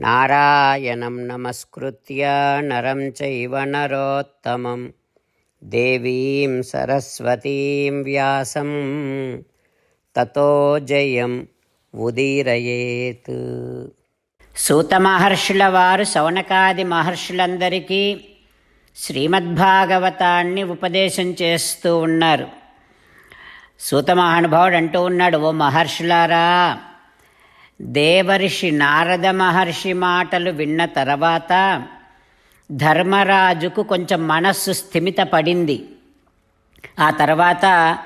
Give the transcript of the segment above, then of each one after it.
నారాయణం నమస్కృత్య నరం చైవ నరోత్తమం దేవీం సరస్వతీం వ్యాసం తతో జయం ఉదీరయేత్ సూత మహర్షుల వారు సౌనకాది మహర్షులందరికీ శ్రీమద్భాగవతాన్ని ఉపదేశం చేస్తూ ఉన్నారు. సూత మహానుభావుడు అంటూ ఉన్నాడు ఓ మహర్షులారా దేవర్షి నారద మహర్షి మాటలు విన్న తర్వాత ధర్మరాజుకు కొంచెం మనస్సు స్థిమిత పడింది ఆ తర్వాత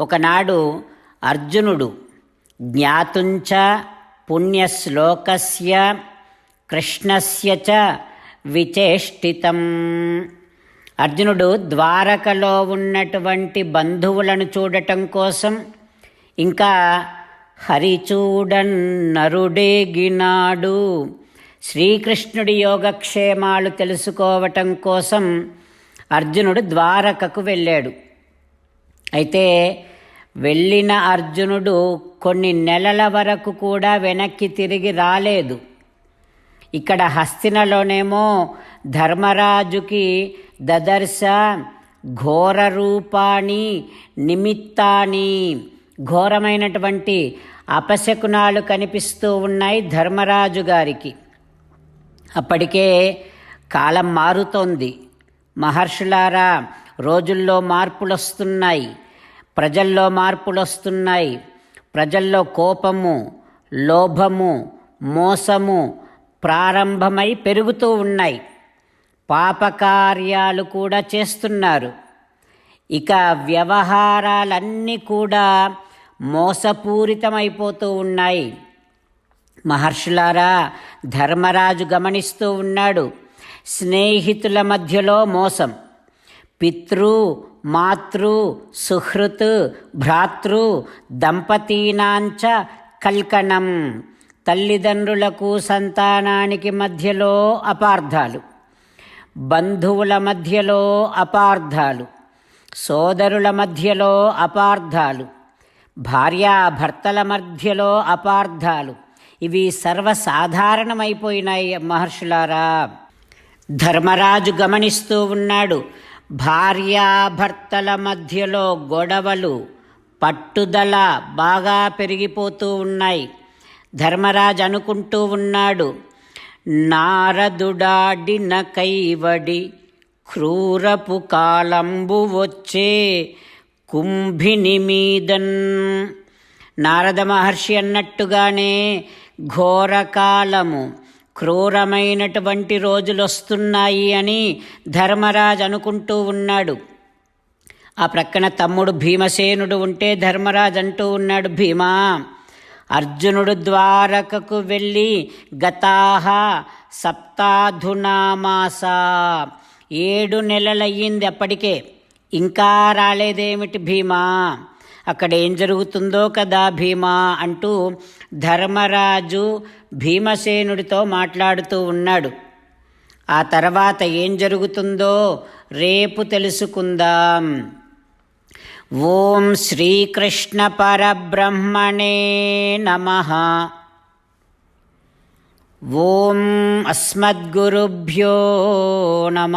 ఒకనాడు అర్జునుడు జ్ఞాతుంచ పుణ్యశ్లోకస్య కృష్ణస్య చ విచేష్టితం. అర్జునుడు ద్వారకలో ఉన్నటువంటి బంధువులను చూడటం కోసం ఇంకా హరిచూడన్ నరుడేగినాడు శ్రీకృష్ణుడి యోగక్షేమాలు తెలుసుకోవటం కోసం అర్జునుడు ద్వారకకు వెళ్ళాడు. అయితే వెళ్ళిన అర్జునుడు కొన్ని నెలల వరకు కూడా వెనక్కి తిరిగి రాలేదు. ఇక్కడ హస్తినలోనేమో ధర్మరాజుకి దదర్శ ఘోర రూపాణి నిమిత్తాని ఘోరమైనటువంటి అపశకునాలు కనిపిస్తూ ఉన్నాయి ధర్మరాజు గారికి. అప్పటికే కాలం మారుతోంది. మహర్షులారా రోజుల్లో మార్పులు వస్తున్నాయి ప్రజల్లో మార్పులు వస్తున్నాయి ప్రజల్లో కోపము లోభము మోసము ప్రారంభమై పెరుగుతూ ఉన్నాయి. పాపకార్యాలు కూడా చేస్తున్నారు. ఇక వ్యవహారాలన్నీ కూడా మోసపూరితమైపోతూ ఉన్నాయి. మహర్షులారా ధర్మరాజు గమనిస్తూ ఉన్నాడు. స్నేహితుల మధ్యలో మోసం. పితృ మాతృ సుహృత్ భ్రాతృ దంపతీనాంచ కల్కణం తల్లిదండ్రులకు సంతానానికి మధ్యలో అపార్థాలు. బంధువుల మధ్యలో అపార్థాలు. సోదరుల మధ్యలో అపార్థాలు. భార్యాభర్తల మధ్యలో అపార్థాలు. ఇవి సర్వసాధారణమైపోయినాయి మహర్షులారా. ధర్మరాజు గమనిస్తూ ఉన్నాడు భార్యాభర్తల మధ్యలో గొడవలు పట్టుదల బాగా పెరిగిపోతూ ఉన్నాయి. ధర్మరాజు అనుకుంటూ ఉన్నాడు నారదుడాడిన కైవడి క్రూరపు కాలంబు వచ్చే కుంభిని మీదన్. నారద మహర్షి అన్నట్టుగానే ఘోరకాలము క్రూరమైనటువంటి రోజులు వస్తున్నాయి అని ధర్మరాజు అనుకుంటూ ఉన్నాడు. ఆ ప్రక్కన తమ్ముడు భీమసేనుడు ఉంటే ధర్మరాజు అంటూ ఉన్నాడు భీమా అర్జునుడు ద్వారకకు వెళ్ళి గతాహ సప్తాధునామాస. ఏడు నెలలయ్యింది అప్పటికే. ఇంకా రాలేదేమిటి భీమా? అక్కడ ఏం జరుగుతుందో కదా భీమా అంటూ ధర్మరాజు భీమసేనుడితో మాట్లాడుతూ ఉన్నాడు. ఆ తర్వాత ఏం జరుగుతుందో రేపు తెలుసుకుందాం. ఓం శ్రీకృష్ణ పరబ్రహ్మణే నమ. ఓం అస్మద్గురుభ్యో నమ.